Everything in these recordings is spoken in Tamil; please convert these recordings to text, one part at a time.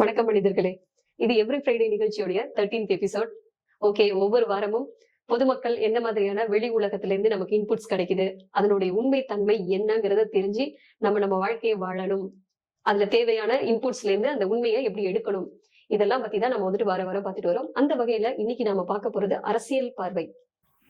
வணக்கம் மனிதர்களே. இது எவ்ரி ஃப்ரைடே நிகழ்ச்சியுடைய தேர்டீன்த் எபிசோட் ஓகே ஒவ்வொரு வாரமும் பொதுமக்கள் என்ன மாதிரியான வெளி உலகத்துல இருந்து நமக்கு இன்புட்ஸ் கிடைக்குது அதனுடைய உண்மை தன்மை என்னங்கிறத தெரிஞ்சு நம்ம நம்ம வாழ்க்கையை வாழணும். அதுல தேவையான இன்புட்ஸ்ல இருந்து அந்த உண்மையை எப்படி எடுக்கணும் இதெல்லாம் பத்தி தான் நம்ம வந்துட்டு வார வாரம் பார்த்துட்டு வரோம். அந்த வகையில இன்னைக்கு நாம பார்க்க போறது அரசியல் பார்வை.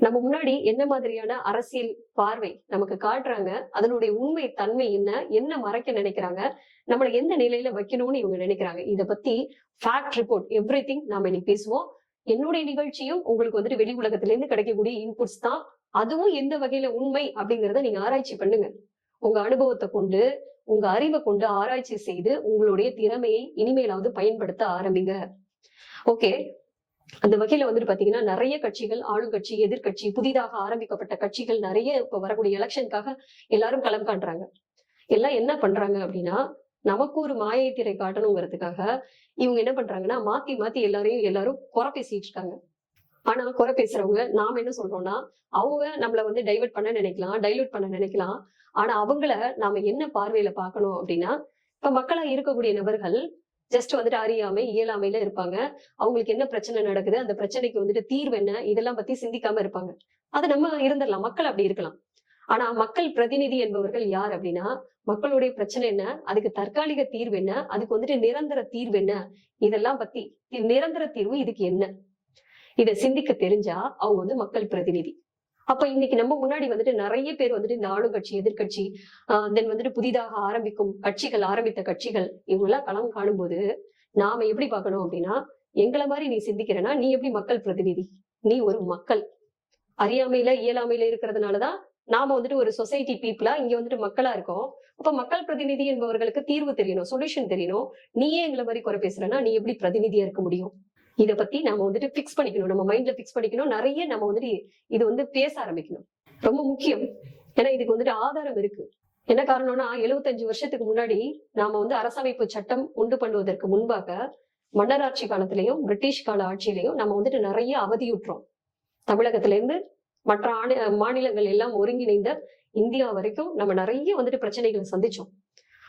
நம்ம முன்னாடி என்ன மாதிரியான அரசியல் பார்வை நமக்கு காட்டுறாங்க? அதனுடைய உண்மை தன்மை என்ன? என்ன மறைக்க நினைக்கிறாங்க? நம்மளை எந்த நிலையில வைக்கணும்னு இவங்க நினைக்கிறாங்க? இத பத்தி ஃபேக்ட் ரிப்போர்ட் எவ்ரி திங் நாம இன்னைக்கு பேசுவோம். என்னுடைய நிகழ்ச்சியும் உங்களுக்கு வந்துட்டு வெளி உலகத்துல இருந்து கிடைக்கக்கூடிய இன்புட்ஸ் தான். அதுவும் எந்த வகையில உண்மை அப்படிங்கறத நீங்க ஆராய்ச்சி பண்ணுங்க. உங்க அனுபவத்தை கொண்டு உங்க அறிவை கொண்டு ஆராய்ச்சி செய்து உங்களுடைய திறமையை இனிமேலாவது பயன்படுத்த ஆரம்பிங்க. ஓகே அந்த வகையில வந்துட்டு பாத்தீங்கன்னா நிறைய கட்சிகள் ஆளுங்கட்சி எதிர்கட்சி புதிதாக ஆரம்பிக்கப்பட்ட கட்சிகள் நிறைய இப்ப வரக்கூடிய எலெக்ஷனுக்காக எல்லாரும் களம் காண்றாங்க. எல்லாம் என்ன பண்றாங்க அப்படின்னா நமக்கு ஒரு மாயை திரை காட்டணுங்கிறதுக்காக இவங்க என்ன பண்றாங்கன்னா மாத்தி மாத்தி எல்லாரையும் எல்லாரும் குறை பேசிட்டு இருக்காங்க. ஆனா குறை பேசுறவங்க நாம என்ன சொல்றோம்னா அவங்க நம்மள வந்து டைவெர்ட் பண்ண நினைக்கலாம் டைலூட் பண்ண நினைக்கலாம். ஆனா அவங்கள நாம என்ன பார்வையில பாக்கணும் அப்படின்னா இப்ப மக்களா இருக்கக்கூடிய நபர்கள் ஜஸ்ட் வந்துட்டு அறியாமை இயலாமையில இருப்பாங்க. அவங்களுக்கு என்ன பிரச்சனை நடக்குது அந்த பிரச்சனைக்கு வந்துட்டு தீர்வு என்ன இதெல்லாம் பத்தி சிந்திக்காம இருப்பாங்க. அது நம்ம இருந்துடலாம். மக்கள் அப்படி இருக்கலாம். ஆனா மக்கள் பிரதிநிதி என்பவர்கள் யார் அப்படின்னா மக்களுடைய பிரச்சனை என்ன அதுக்கு தற்காலிக தீர்வு என்ன அதுக்கு வந்துட்டு நிரந்தர தீர்வு என்ன இதெல்லாம் பத்தி நிரந்தர தீர்வு இதுக்கு என்ன? இதை சிந்திக்க தெரிஞ்சா அவங்க வந்து மக்கள் பிரதிநிதி. அப்ப இன்னைக்கு நம்ம முன்னாடி வந்துட்டு நிறைய பேர் வந்துட்டு இந்த ஆளுங்கட்சி எதிர்கட்சி தென் வந்துட்டு புதிதாக ஆரம்பிக்கும் கட்சிகள் ஆரம்பித்த கட்சிகள் இவங்க எல்லாம் களம் காணும்போது நாம எப்படி பார்க்கணும் அப்படின்னா எங்களை மாதிரி நீ சிந்திக்கிறனா நீ எப்படி மக்கள் பிரதிநிதி? நீ ஒரு மக்கள். அறியாமையில இயலாமையில இருக்கிறதுனாலதான் நாம வந்துட்டு ஒரு சொசைட்டி பீப்புளா இங்க வந்துட்டு மக்களா இருக்கோம். அப்ப மக்கள் பிரதிநிதி என்பவர்களுக்கு தீர்வு தெரியணும் சொல்யூஷன் தெரியணும். நீயே எங்களை மாதிரி குறை பேசுறனா நீ எப்படி பிரதிநிதியா இருக்க முடியும்? இத பத்தி நாம வந்துட்டு பிக்ஸ் பண்ணிக்கணும். நம்ம மைண்ட்ல பிக்ஸ் பண்ணிக்கணும். நிறைய நம்ம வந்துட்டு இது வந்து பேச ஆரம்பிக்கணும். ரொம்ப முக்கியம். ஏன்னா இதுக்கு வந்துட்டு ஆதாரம் இருக்கு. என்ன காரணம்னா எழுபத்தஞ்சு வருஷத்துக்கு முன்னாடி நாம வந்து அரசமைப்பு சட்டம் உண்டு பண்ணுவதற்கு முன்பாக மன்னராட்சி காலத்திலையும் பிரிட்டிஷ் கால ஆட்சியிலையும் நம்ம வந்துட்டு நிறைய அவதியுற்றோம். தமிழகத்துல இருந்து மற்ற ஆணி மாநிலங்கள் எல்லாம் ஒருங்கிணைந்த இந்தியா வரைக்கும் நம்ம நிறைய வந்துட்டு பிரச்சனைகளை சந்திச்சோம்.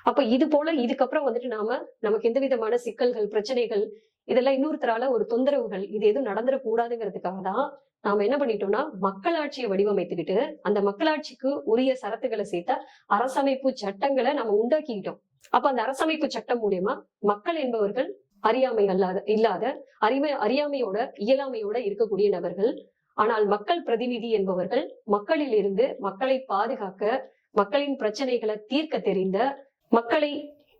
அப்ப இது போல இதுக்கப்புறம் வந்துட்டு நாம நமக்கு எந்த விதமான சிக்கல்கள் பிரச்சனைகள் இதெல்லாம் இன்னொருத்தரால ஒரு தொந்தரவுகள் இது எதுவும் நடந்துடக்கூடாதுங்கிறதுக்காக தான் நாம என்ன பண்ணிட்டோம்னா மக்களாட்சியை வடிவமைத்துக்கிட்டு அந்த மக்களாட்சிக்கு உரிய சரத்துக்களை சேர்த்த அரசமைப்பு சட்டங்களை நம்ம உண்டாக்கிக்கிட்டோம். அப்ப அந்த அரசமைப்பு சட்டம் மூலியமா மக்கள் என்பவர்கள் அறியாமை அல்லாத இல்லாத அறிமை அறியாமையோட இயலாமையோட இருக்கக்கூடிய நபர்கள் ஆனால் மக்கள் பிரதிநிதி என்பவர்கள் மக்களில் இருந்து மக்களை பாதுகாக்க மக்களின் பிரச்சனைகளை தீர்க்க தெரிந்த மக்களை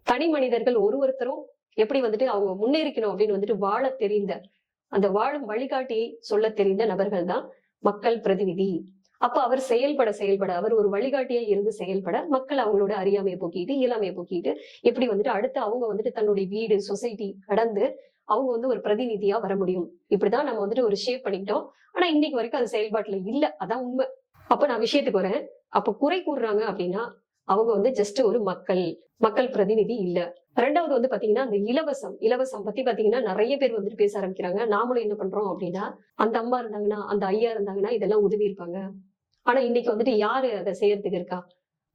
தனி மனிதர்கள் ஒரு ஒருத்தரும் எப்படி வந்துட்டு அவங்க முன்னேறிக்கணும் அப்படின்னு வந்துட்டு வாழ தெரிந்த அந்த வாழும் வழிகாட்டி சொல்ல தெரிந்த நபர்கள் தான் மக்கள் பிரதிநிதி. அப்ப அவர் செயல்பட செயல்பட அவர் ஒரு வழிகாட்டியா இருந்து செயல்பட மக்கள் அவங்களோட அறியாமையை போக்கிட்டு இயலாமையை போக்கிட்டு எப்படி வந்துட்டு அடுத்து அவங்க வந்துட்டு தன்னுடைய வீடு சொசைட்டி கடந்து அவங்க வந்து ஒரு பிரதிநிதியா வர முடியும். இப்படிதான் நம்ம வந்துட்டு ஒரு ஷேப் பண்ணிக்கிட்டோம். ஆனா இன்னைக்கு வரைக்கும் அது செயல்பாட்டுல இல்ல. அதான் உண்மை. அப்ப நான் விஷயத்துக்கு வரேன். அப்ப குறை கூறுறாங்க அப்படின்னா அவங்க வந்து ஜஸ்ட் ஒரு மக்கள். மக்கள் பிரதிநிதி இல்ல. ரெண்டாவது வந்து பாத்தீங்கன்னா அந்த இலவசம் இலவசம் பத்தி பாத்தீங்கன்னா நிறைய பேர் வந்துட்டு பேச ஆரம்பிக்கிறாங்க. நாமளும் என்ன பண்றோம் அப்படின்னா அந்த அம்மா இருந்தாங்கன்னா அந்த ஐயா இருந்தாங்கன்னா இதெல்லாம் உதவி இருப்பாங்க. ஆனா இன்னைக்கு வந்துட்டு யாரு அதை செய்யறதுக்கு இருக்கா?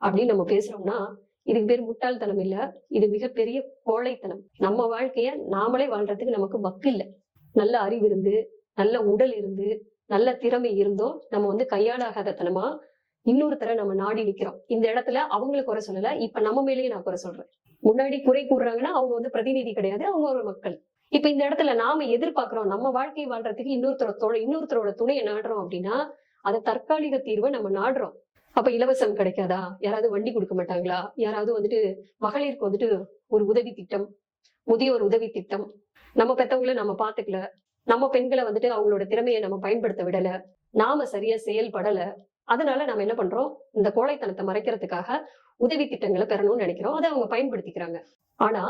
அப்படின்னு நம்ம பேசுறோம்னா இதுக்கு பேர் முட்டாள்தனம் இல்ல. இது மிகப்பெரிய கோழைத்தனம். நம்ம வாழ்க்கைய நாமளே வாழ்றதுக்கு நமக்கு வக்கு இல்ல. நல்ல அறிவு இருந்து நல்ல உடல் இருந்து நல்ல திறமை இருந்தோ நம்ம வந்து கையாளாகாத தனமா இன்னொருத்தரை நம்ம நாடி நிக்கிறோம். இந்த இடத்துல அவங்களை குறை சொல்லல இப்ப நம்ம மேலேயே நான் குறை சொல்றேன். முன்னாடி குறை கூறுறாங்கன்னா அவங்க வந்து பிரதிநிதி கிடையாது அவங்க ஒரு மக்கள். இப்ப இந்த இடத்துல நாம எதிர்பார்க்கிறோம் நம்ம வாழ்க்கையை வாழ்றதுக்கு இன்னொருத்தர இன்னொருத்தரோட துணையை நாடுறோம் அப்படின்னா அதை தற்காலிக தீர்வை நம்ம நாடுறோம். அப்ப இலவசம் கிடைக்காதா? யாராவது வண்டி கொடுக்க மாட்டாங்களா? யாராவது வந்துட்டு மகளிருக்கு வந்துட்டு ஒரு உதவி திட்டம் முதியோர் உதவி திட்டம். நம்ம பெத்தவங்கள நம்ம பாத்துக்கல. நம்ம பெண்களை வந்துட்டு அவங்களோட திறமையை நம்ம பயன்படுத்த விடல. நாம சரியா செயல்படல. அதனால நம்ம என்ன பண்றோம்? இந்த கோழைத்தனத்தை மறைக்கிறதுக்காக உதவி திட்டங்களை பெறணும்னு நினைக்கிறோம். அதை அவங்க பயன்படுத்திக்கிறாங்க. ஆனா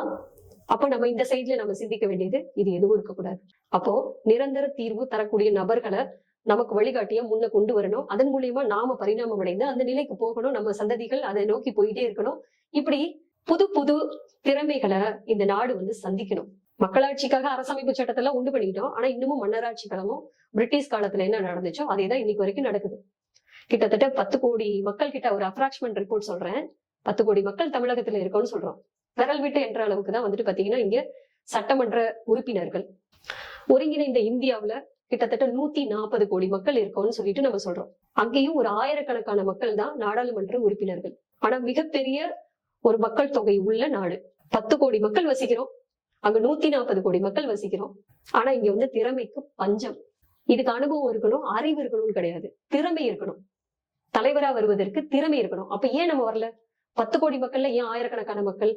அப்ப நம்ம இந்த சைட்ல நம்ம சிந்திக்க வேண்டியது இது எதுவும் இருக்கக்கூடாது. அப்போ நிரந்தர தீர்வு தரக்கூடிய நபர்களை நமக்கு வழிகாட்டிய முன்ன கொண்டு வரணும். அதன் மூலியமா நாம பரிணாமம் அடைந்து அந்த நிலைக்கு போகணும். நம்ம சந்ததிகள் அதை நோக்கி போயிட்டே இருக்கணும். இப்படி புது புது திறமைகளை இந்த நாடு வந்து சந்திக்கணும். மக்களாட்சிக்காக அரசமைப்பு சட்டத்தெல்லாம் உண்டு பண்ணிக்கிட்டோம். ஆனா இன்னமும் மன்னராட்சி காலமும் பிரிட்டிஷ் காலத்துல என்ன நடந்துச்சோ அதே தான் இன்னைக்கு வரைக்கும் நடக்குது. கிட்டத்தட்ட பத்து கோடி மக்கள் கிட்ட ஒரு அப்ராக்ஸ்மெண்ட் ரிப்போர்ட் சொல்றேன். பத்து கோடி மக்கள் தமிழகத்துல இருக்கோம்னு சொல்றோம். விரல் விட்டு என்ற அளவுக்கு தான் வந்துட்டு பாத்தீங்கன்னா இங்க சட்டமன்ற உறுப்பினர்கள். ஒருங்கிணைந்த இந்தியாவுல கிட்டத்தட்ட நூத்தி நாற்பது கோடி மக்கள் இருக்கோம்னு சொல்லிட்டு நம்ம சொல்றோம். அங்கேயும் ஒரு ஆயிரக்கணக்கான மக்கள் தான் நாடாளுமன்ற உறுப்பினர்கள். ஆனா மிகப்பெரிய ஒரு மக்கள் தொகை உள்ள நாடு. பத்து கோடி மக்கள் வசிக்கிறோம். அங்க நூத்தி நாற்பது கோடி மக்கள் வசிக்கிறோம். ஆனா இங்க வந்து திறமைக்கு பஞ்சம். இதுக்கு அனுபவம் இருக்கணும் அறிவு இருக்கணும்னு கிடையாது. திறமை இருக்கணும். தலைவரா வருவதற்கு திறமை இருக்கணும். அப்ப ஏன் நம்ம வரல? பத்து கோடி மக்கள்ல ஏன் ஆயிரக்கணக்கான மக்கள்?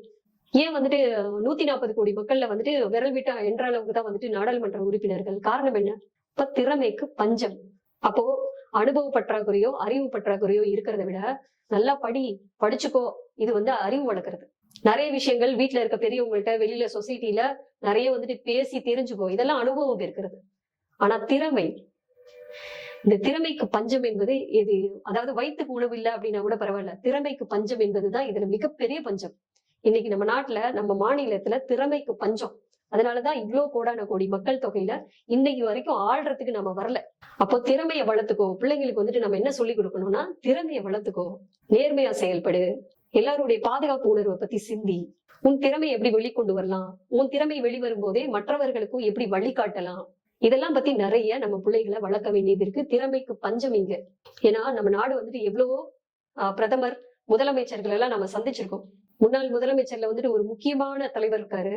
ஏன் வந்துட்டு நூத்தி நாற்பது கோடி மக்கள்ல வந்துட்டு விரல் விட்டா என்ற அளவுக்கு தான் வந்துட்டு நாடாளுமன்ற உறுப்பினர்கள்? காரணம் என்ன? இப்ப திறமைக்கு பஞ்சம். அப்போ அனுபவ பற்றாக்குறையோ அறிவு பற்றாக்குறையோ இருக்கிறத விட நல்லா படி படிச்சுக்கோ. இது வந்து அறிவு வளர்க்கறது. நிறைய விஷயங்கள் வீட்டுல இருக்க பெரியவங்கள்ட்ட வெளியில சொசைட்டில நிறைய வந்துட்டு பேசி தெரிஞ்சுக்கோ. இதெல்லாம் அனுபவம் இருக்கிறது. ஆனா திறமை இந்த திறமைக்கு பஞ்சம் என்பது இது அதாவது வயிற்றுக்கு உணவு இல்லை அப்படின்னா கூட பரவாயில்ல. திறமைக்கு பஞ்சம் என்பதுதான் இதுல மிகப்பெரிய பஞ்சம். இன்னைக்கு நம்ம நாட்டுல நம்ம மாநிலத்துல திறமைக்கு பஞ்சம். அதனாலதான் இவ்வளோ கோடான கோடி மக்கள் தொகையில இன்னைக்கு வரைக்கும் ஆள்றதுக்கு நம்ம வரல. அப்போ திறமையை வளர்த்துக்கோ. பிள்ளைங்களுக்கு வந்துட்டு நம்ம என்ன சொல்லி கொடுக்கணும்னா திறமையை வளர்த்துக்கோ. நேர்மையா செயல்படு. எல்லாருடைய பாதுகாப்பு உணர்வை பத்தி சிந்தி. உன் திறமை எப்படி வெளிக்கொண்டு வரலாம்? உன் திறமை வெளிவரும் போதே மற்றவர்களுக்கும் எப்படி வழிகாட்டலாம்? இதெல்லாம் பத்தி நிறைய நம்ம பிள்ளைகளை வளர்க்க வேண்டியது இருக்கு. திறமைக்கு பஞ்சம் இங்க. ஏன்னா நம்ம நாடு வந்துட்டு எவ்வளவோ பிரதமர் முதலமைச்சர்கள் எல்லாம் நம்ம சந்திச்சிருக்கோம். முன்னாள் முதலமைச்சர்ல வந்துட்டு ஒரு முக்கியமான தலைவர் இருக்காரு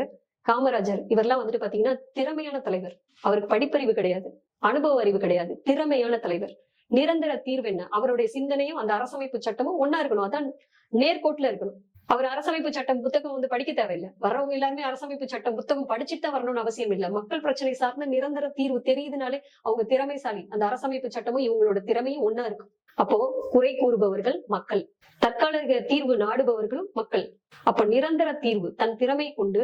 காமராஜர். இவரெல்லாம் வந்துட்டு பாத்தீங்கன்னா திறமையான தலைவர். அவருக்கு படிப்பறிவு கிடையாது அனுபவ அறிவு கிடையாது திறமையான தலைவர். நிரந்தர தீர்வு என்ன? அவருடைய சிந்தனையும் அந்த அரசமைப்பு சட்டமும் ஒன்னா இருக்கணும். அதான் நேர்கோட்டுல இருக்கணும். அவர் அரசமைப்பு சட்டம் புத்தகம் வந்து படிக்க தேவையில்லை. வர்றவங்க எல்லாருமே அரசமைப்பு சட்டம் புத்தகம் படிச்சுட்டு தான் வரணும்னு அவசியம் இல்லை. மக்கள் பிரச்சனை சார்ந்த நிரந்தர தீர்வு தெரியுதுனாலே அவங்க திறமைசாலி. அந்த அரசமைப்பு சட்டமும் இவங்களோட திறமையும் ஒன்னா இருக்கும் அப்போ குறை கூறுபவர்கள் மக்கள். தற்காலிக தீர்வு நாடுபவர்களும் மக்கள். அப்ப நிரந்தர தீர்வு தன் திறமை கொண்டு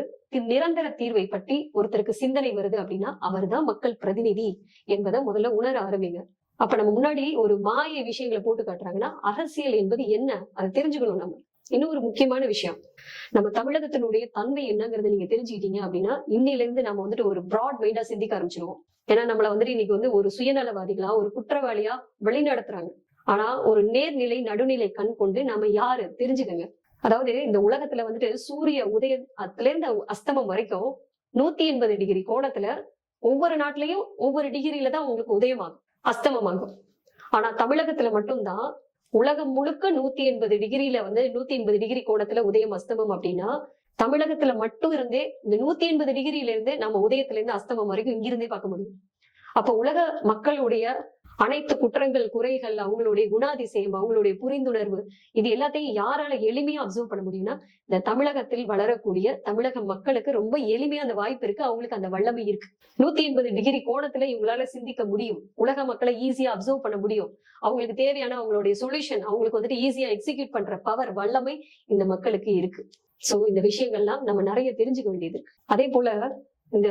நிரந்தர தீர்வை பற்றி ஒருத்தருக்கு சிந்தனை வருது அப்படின்னா அவர்தான் மக்கள் பிரதிநிதி என்பதை முதல்ல உணர ஆரம்பிங்க. அப்ப நம்ம முன்னாடி ஒரு மாய விஷயங்களை போட்டு காட்டுறாங்கன்னா அரசியல் என்பது என்ன? அதை தெரிஞ்சுக்கணும் நம்ம. இன்னும் ஒரு முக்கியமான விஷயம். நம்ம தமிழகத்தினுடைய தன்மை என்னங்கறத நீங்க தெரிஞ்சுக்கிட்டீங்க அப்படின்னா இன்னையில இருந்து நம்ம வந்துட்டு ஒரு பிராட் மைண்டா சிந்திக்க ஆரம்பிச்சிருவோம். ஏன்னா நம்மள வந்துட்டு இன்னைக்கு வந்து ஒரு சுயநலவாதிகளா ஒரு குற்றவாளியா வழிநடத்துறாங்க ஆனா ஒரு நேர்நிலை நடுநிலை கண் கொண்டு நாம யாரு? தெரிஞ்சுக்கங்க. அதாவது இந்த உலகத்துல வந்துட்டு சூரிய உதயத்துல இருந்து அஸ்தமம் வரைக்கும் நூத்தி எண்பது டிகிரி கோணத்துல ஒவ்வொரு நாட்டிலையும் ஒவ்வொரு டிகிரியில தான் உங்களுக்கு உதயமாகும் அஸ்தமமாகும் ஆனா தமிழகத்துல மட்டும்தான் உலகம் முழுக்க நூத்தி எண்பது டிகிரியில வந்து நூத்தி எண்பது டிகிரி கோணத்துல உதயம் அஸ்தமம் அப்படின்னா தமிழகத்துல மட்டும் இருந்தே இந்த நூத்தி எண்பது டிகிரியில இருந்து நம்ம உதயத்துல இருந்து அஸ்தமம் வரைக்கும் இங்கிருந்தே பார்க்க முடியும். அப்ப உலக மக்களுடைய அனைத்து குற்றங்கள் குறைகள் அவங்களுடைய குணாதிசயம் அவங்களுடைய புரிந்துணர்வு இது எல்லாத்தையும் யாரால எளிமையா அப்சர்வ் பண்ண முடியும்னா இந்த தமிழகத்தில் வளரக்கூடிய தமிழக மக்களுக்கு ரொம்ப எளிமையா அந்த வாய்ப்பு இருக்கு. அவங்களுக்கு அந்த வல்லமை இருக்கு. நூத்தி எண்பது டிகிரி கோணத்துல இவங்களால சிந்திக்க முடியும். உலக மக்களை ஈஸியா அப்சர்வ் பண்ண முடியும். அவங்களுக்கு தேவையான அவங்களுடைய சொல்யூஷன் அவங்களுக்கு வந்துட்டு ஈஸியா எக்ஸிக்யூட் பண்ற பவர் வல்லமை இந்த மக்களுக்கு இருக்கு. சோ இந்த விஷயங்கள்லாம் நம்ம நிறைய தெரிஞ்சுக்க வேண்டியது இருக்கு. அதே போல இந்த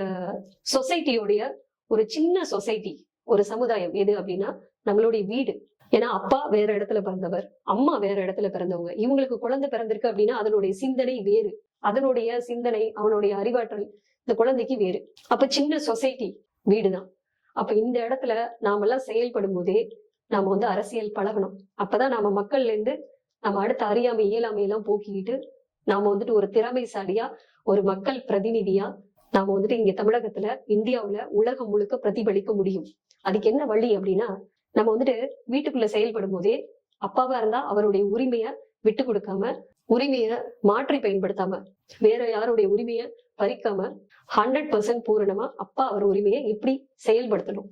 சொசைட்டியோடைய ஒரு சின்ன சொசைட்டி ஒரு சமுதாயம் எது அப்படின்னா நம்மளுடைய வீடு. ஏன்னா அப்பா வேற இடத்துல பிறந்தவர் அம்மா வேற இடத்துல பிறந்தவங்க. இவங்களுக்கு குழந்தை பிறந்திருக்கு அப்படின்னா அதனுடைய சிந்தனை வேறு. அதனுடைய சிந்தனை அவனுடைய அறிவாற்றல் இந்த குழந்தைக்கு வேறு. அப்ப சின்ன சொசைட்டி வீடுதான். அப்ப இந்த இடத்துல நாமெல்லாம் செயல்படும் போதே நாம வந்து அரசியல் பழகணும். அப்பதான் நாம மக்கள்ல இருந்து நம்ம அடுத்த அறியாமை இயலாமை எல்லாம் போக்கிக்கிட்டு நாம வந்துட்டு ஒரு திறமைசாலியா ஒரு மக்கள் பிரதிநிதியா நாம வந்துட்டு இங்க தமிழகத்துல இந்தியாவுல உலகம் முழுக்க பிரதிபலிக்க முடியும். அதுக்கு என்ன வழி அப்படின்னா நம்ம வந்துட்டு வீட்டுக்குள்ள செயல்படும் போதே அப்பாவா இருந்தா அவருடைய உரிமைய விட்டு கொடுக்காம உரிமைய மாற்றி பயன்படுத்தாம வேற யாருடைய உரிமைய பறிக்காம ஹண்ட்ரட் பர்சன்ட் பூரணமா அப்பா அவர் உரிமையை எப்படி செயல்படுத்தணும்?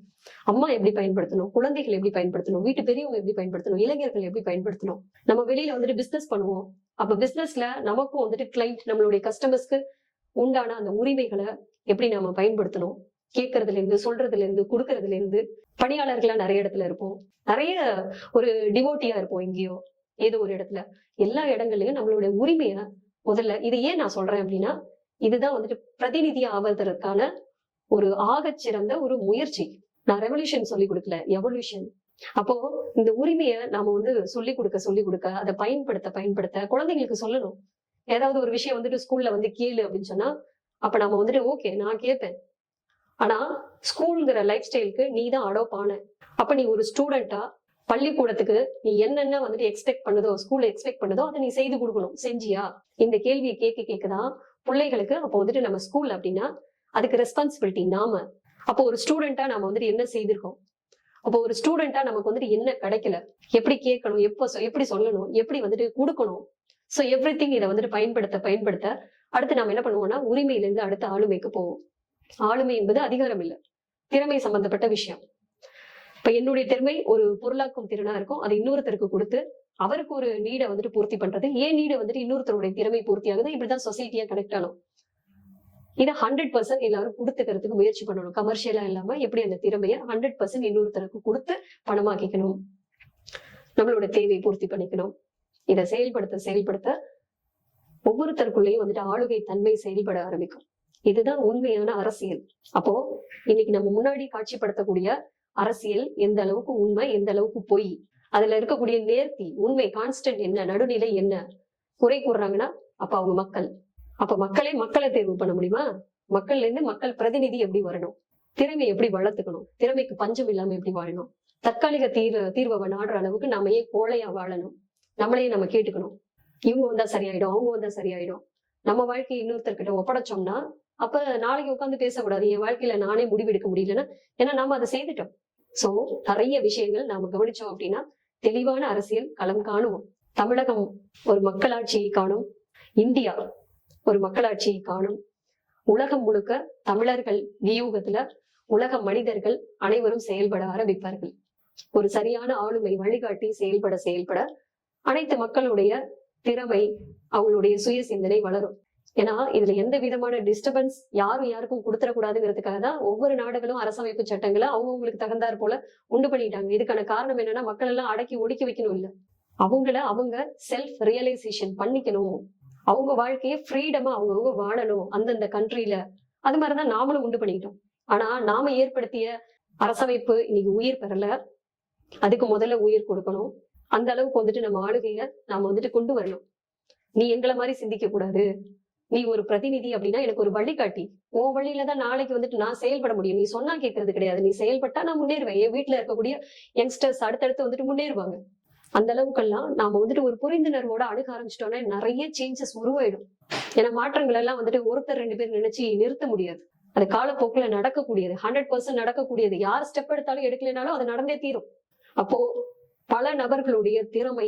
அம்மா எப்படி பயன்படுத்தணும்? குழந்தைகள் எப்படி பயன்படுத்தணும்? வீட்டு பெரியவங்க எப்படி பயன்படுத்தணும்? இளைஞர்கள் எப்படி பயன்படுத்தணும்? நம்ம வெளியில வந்துட்டு பிசினஸ் பண்ணுவோம். அப்ப பிசினஸ்ல நமக்கும் வந்துட்டு கிளைண்ட் நம்மளுடைய கஸ்டமர்ஸ்க்கு உண்டான அந்த உரிமைகளை எப்படி நாம பயன்படுத்தணும்? கேட்கறதுல இருந்து சொல்றதுல இருந்து கொடுக்கறதுல இருந்து பணியாளர்களா நிறைய இடத்துல இருப்போம். நிறைய ஒரு டிவோட்டியா இருப்போம் எங்கேயோ ஏதோ ஒரு இடத்துல. எல்லா இடங்கள்லயும் நம்மளுடைய உரிமைய முதல்ல இது ஏன் நான் சொல்றேன் அப்படின்னா இதுதான் வந்துட்டு பிரதிநிதி ஆவதற்கான ஒரு ஆகச்சிறந்த ஒரு முயற்சி. நான் ரெவல்யூஷன் சொல்லி கொடுக்கல எவல்யூஷன் அப்போ இந்த உரிமைய நாம வந்து சொல்லி கொடுக்க சொல்லி கொடுக்க அதை பயன்படுத்த பயன்படுத்த குழந்தைங்களுக்கு சொல்லணும். ஏதாவது ஒரு விஷயம் வந்துட்டு ஸ்கூல்ல வந்து கேளு அப்படின்னு சொன்னா அப்ப நம்ம வந்துட்டு ஓகே நான் கேட்பேன் ஆனா ஸ்கூலுங்கிற லைஃப் ஸ்டைலுக்கு நீ தான் அடோப் ஆன. அப்ப நீ ஒரு ஸ்டூடெண்டா பள்ளிக்கூடத்துக்கு நீ என்னென்ன வந்துட்டு எக்ஸ்பெக்ட் பண்ணுதோ ஸ்கூல்ல எக்ஸ்பெக்ட் பண்ணுதோ அதை நீ செய்து கொடுக்கணும். செஞ்சியா? இந்த கேள்வியை கேட்க கேட்கதான் பிள்ளைகளுக்கு அப்போ வந்துட்டு நம்ம ஸ்கூல் அப்படின்னா அதுக்கு ரெஸ்பான்சிபிலிட்டி நாம. அப்போ ஒரு ஸ்டூடெண்டா நாம வந்துட்டு என்ன செய்திருக்கோம்? அப்போ ஒரு ஸ்டூடெண்டா நமக்கு வந்துட்டு என்ன கிடைக்கல? எப்படி கேட்கணும்? எப்போ எப்படி சொல்லணும்? எப்படி வந்துட்டு கொடுக்கணும்? ஸோ எவ்ரி திங் இதை வந்துட்டு பயன்படுத்த பயன்படுத்த அடுத்து நம்ம என்ன பண்ணுவோம்னா உரிமையிலேருந்து அடுத்த ஆளுமைக்கு போவோம். ஆளுமை என்பது அதிகாரம் இல்லை. திறமை சம்பந்தப்பட்ட விஷயம். இப்ப என்னுடைய திறமை ஒரு பொருளாக்கும் திறனா இருக்கும். அது இன்னொருத்தருக்கு கொடுத்து அவருக்கு ஒரு நீடை வந்துட்டு பூர்த்தி பண்றது. ஏன் நீடை வந்துட்டு இன்னொருத்தருடைய திறமை பூர்த்தி ஆகுது இப்படிதான் சொசைட்டியா கனெக்ட் ஆகும் இதை ஹண்ட்ரட் பர்சன்ட் எல்லாரும் கொடுத்துக்கிறதுக்கு முயற்சி பண்ணணும். கமர்ஷியலா இல்லாம எப்படி அந்த திறமையை ஹண்ட்ரட் பர்சன்ட் இன்னொருத்தருக்கு கொடுத்து பணமாக்கிக்கணும். நம்மளோட தேவையை பூர்த்தி பண்ணிக்கணும். இதை செயல்படுத்த செயல்படுத்த ஒவ்வொருத்தருக்குள்ளேயும் வந்துட்டு ஆளுகை தன்மை செயல்பட ஆரம்பிக்கும். இதுதான் உண்மையான அரசியல். அப்போ இன்னைக்கு நம்ம முன்னாடி காட்சிப்படுத்தக்கூடிய அரசியல் எந்த அளவுக்கு உண்மை எந்த அளவுக்கு பொய் அதுல இருக்கக்கூடிய நேர்த்தி உண்மை கான்ஸ்டன்ட் என்ன நடுநிலை என்ன குறை கூறுறாங்கன்னா அப்ப அவங்க மக்கள். அப்ப மக்களே மக்களை தேர்வு பண்ண முடியுமா? மக்கள்ல இருந்து மக்கள் பிரதிநிதி எப்படி வரணும்? திறமை எப்படி வளர்த்துக்கணும்? திறமைக்கு பஞ்சம் இல்லாம எப்படி வாழணும்? தற்காலிக தீர்வு தீர்வை நாடுற அளவுக்கு நாம ஏன் கோழையா வாழணும்? நம்மளையும் நம்ம கேட்டுக்கணும். இவங்க வந்தா சரியாயிடும் அவங்க வந்தா சரியாயிடும். நம்ம வாழ்க்கையை இன்னொருத்தர்கிட்ட ஒப்படைச்சோம்னா அப்ப நாளைக்கு உட்காந்து பேசக்கூடாது. என் வாழ்க்கையில நானே முடிவெடுக்க முடியலன்னா ஏன்னா நாம அதை செய்துட்டோம். சோ நிறைய விஷயங்கள் நாம கவனிச்சோம் அப்படின்னா தெளிவான அரசியல் களம் காணுவோம். தமிழகம் ஒரு மக்களாட்சியை காணும். இந்தியா ஒரு மக்களாட்சியை காணும். உலகம் முழுக்க தமிழர்கள் வியூகத்துல உலக மனிதர்கள் அனைவரும் செயல்பட ஆரம்பிப்பார்கள். ஒரு சரியான ஆளுமை வழிகாட்டி செயல்பட செயல்பட அனைத்து மக்களுடைய திறமை அவங்களுடைய சுய சிந்தனை வளரும். ஏன்னா இதுல எந்த விதமான டிஸ்டர்பன்ஸ் யாரும் யாருக்கும் கொடுத்துடக்கூடாதுங்கிறதுக்காக தான் ஒவ்வொரு நாடுகளும் அரசமைப்பு சட்டங்களை அவங்கவுங்களுக்கு தகுந்தாற் போல உண்டு பண்ணிட்டாங்க. இதுக்கான காரணம் என்னன்னா மக்கள் எல்லாம் அடக்கி ஒடுக்கி வைக்கணும் இல்ல. அவங்கள அவங்க செல்ஃப் ரியலைசேஷன் பண்ணிக்கணும். அவங்க வாழ்க்கையை ஃப்ரீடமா அவங்கவுங்க வாழணும் அந்தந்த கண்ட்ரில அது மாதிரிதான் நாமளும் உண்டு பண்ணிக்கிட்டோம். ஆனா நாம ஏற்படுத்திய அரசமைப்பு இன்னைக்கு உயிர் பெறல. அதுக்கு முதல்ல உயிர் கொடுக்கணும். அந்த அளவுக்கு வந்துட்டு நம்ம ஆளுகைய நாம வந்துட்டு கொண்டு வரணும். நீ எங்களை மாதிரி சிந்திக்க கூடாது. நீ ஒரு பிரதிநிதி அப்படின்னா எனக்கு ஒரு வழிகாட்டி. உன் வழியில தான் நாளைக்கு வந்துட்டு நான் செயல்பட முடியும். நீ சொன்னா கேட்கறது கிடையாது. நீ செயல்பட்டா நான் முன்னேறுவேன். என் வீட்டுல இருக்கக்கூடிய யங்ஸ்டர்ஸ் அடுத்தடுத்து வந்துட்டு முன்னேறுவாங்க. அந்த அளவுக்கெல்லாம் நாம வந்துட்டு ஒரு புரிந்துணர்வோட அணுக ஆரம்பிச்சிட்டோம்னா நிறைய சேஞ்சஸ் உருவாயிடும். ஏன்னா மாற்றங்கள் எல்லாம் வந்துட்டு ஒருத்தர் ரெண்டு பேர் நினைச்சு நிறுத்த முடியாது. அது காலப்போக்குல நடக்கக்கூடியது. ஹண்ட்ரட் பர்சன்ட் நடக்கக்கூடியது. யார் ஸ்டெப் எடுத்தாலும் எடுக்கலைனாலும் அது நடந்தே தீரும். அப்போ பல நபர்களுடைய திறமை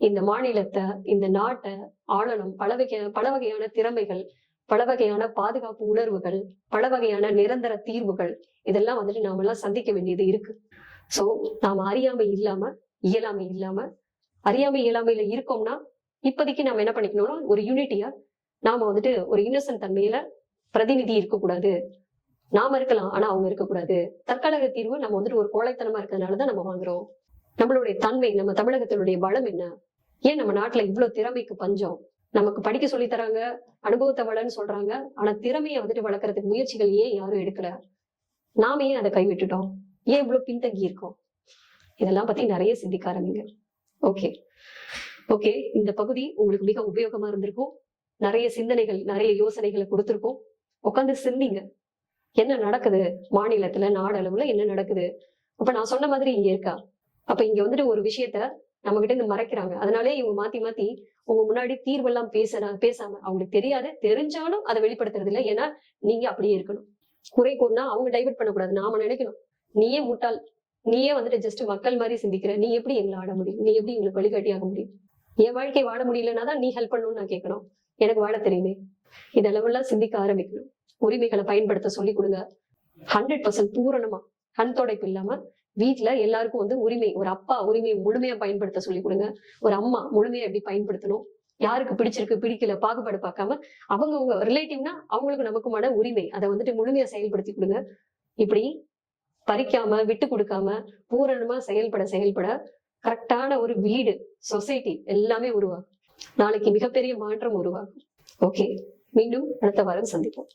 இந்த மாநிலத்தை இந்த நாட்டை ஆளணும். பல வகை பல வகையான திறமைகள் பல வகையான பாதுகாப்பு உணர்வுகள் பல வகையான நிரந்தர தீர்வுகள் இதெல்லாம் வந்துட்டு நாம எல்லாம் சந்திக்க வேண்டியது இருக்கு. சோ நாம அறியாமை இல்லாம இயலாமை இல்லாம அறியாமை இயலாமையில இருக்கோம்னா இப்போதைக்கு நாம என்ன பண்ணிக்கணும்னா ஒரு யூனிட்டியா நாம வந்துட்டு ஒரு இன்னசென்ட் தன்மையில பிரதிநிதி இருக்கக்கூடாது. நாம இருக்கலாம் ஆனா அவங்க இருக்கக்கூடாது. தற்காலிக தீர்வு நம்ம வந்துட்டு ஒரு கோழைத்தனமா இருக்கிறதுனாலதான் நம்ம வாங்குறோம். நம்மளுடைய தன்மை நம்ம தமிழகத்தினுடைய பலம் என்ன? ஏன் நம்ம நாட்டுல இவ்வளவு திறமைக்கு பஞ்சம்? நமக்கு படிக்க சொல்லி தராங்க அனுபவத்தை வளன்னு சொல்றாங்க. ஆனா திறமையை வந்துட்டு வளர்க்கறதுக்கு முயற்சிகள் ஏன் யாரும் எடுக்கல? நாம ஏன் அதை கைவிட்டுட்டோம்? ஏன் இவ்வளவு பின்தங்கி இருக்கோம்? இதெல்லாம் பத்தி நிறைய சிந்திக்க ஆரம்பிங்க ஓகே. ஓகே இந்த பகுதி உங்களுக்கு மிக உபயோகமா இருந்திருக்கும். நிறைய சிந்தனைகள் நிறைய யோசனைகளை கொடுத்திருக்கோம். உட்காந்து சிந்திங்க. என்ன நடக்குது? மாநிலத்துல நாடளவுல என்ன நடக்குது? அப்ப நான் சொன்ன மாதிரி இங்க இருக்கா? அப்ப இங்க வந்துட்டு ஒரு விஷயத்த நம்ம கிட்ட இருந்து மறைக்கிறாங்க. அதனாலே இவங்க மாத்தி மாத்தி உங்க முன்னாடி தீர்வெல்லாம் பேசுற பேசாம அவங்களுக்கு தெரியாது. தெரிஞ்சாலும் அதை வெளிப்படுத்துறது இல்லை. ஏன்னா நீங்க அப்படியே இருக்கணும். குறை கூறினா அவங்க டைவெர்ட் பண்ணக்கூடாது. நாம நினைக்கணும். நீயே முட்டாள். நீயே வந்துட்டு ஜஸ்ட் மக்கள் மாதிரி சிந்திக்கிற. நீ எப்படி எங்களை ஆட முடியும்? நீ எப்படி எங்களுக்கு வழிகாட்டியாக முடியும்? என் வாழ்க்கை வாட முடியலன்னா தான் நீ ஹெல்ப் பண்ணணும்னு நான் கேட்கணும். எனக்கு வாழ தெரியுமே. இதெல்லாம் சிந்திக்க ஆரம்பிக்கணும். உரிமைகளை பயன்படுத்த சொல்லி கொடுங்க. ஹண்ட்ரட் பர்சன்ட் பூரணமா. கண் தொடைப்பு இல்லாம வீட்டுல எல்லாருக்கும் வந்து உரிமை ஒரு அப்பா உரிமையை முழுமையா பயன்படுத்த சொல்லி கொடுங்க. ஒரு அம்மா முழுமையா எப்படி பயன்படுத்தணும்? யாருக்கு பிடிச்சிருக்கு பிடிக்கல பாகுபாடு பார்க்காம அவங்க ரிலேட்டிவ்னா அவங்களுக்கு நமக்குமான உரிமை. அதை வந்துட்டு முழுமையா செயல்படுத்தி கொடுங்க. இப்படி பறிக்காம விட்டு கொடுக்காம பூரணமா செயல்பட செயல்பட கரெக்டான ஒரு வீடு சொசைட்டி எல்லாமே உருவாகும். நாளைக்கு மிகப்பெரிய மாற்றம் உருவாகும். ஓகே மீண்டும் அடுத்த வாரம் சந்திப்போம்.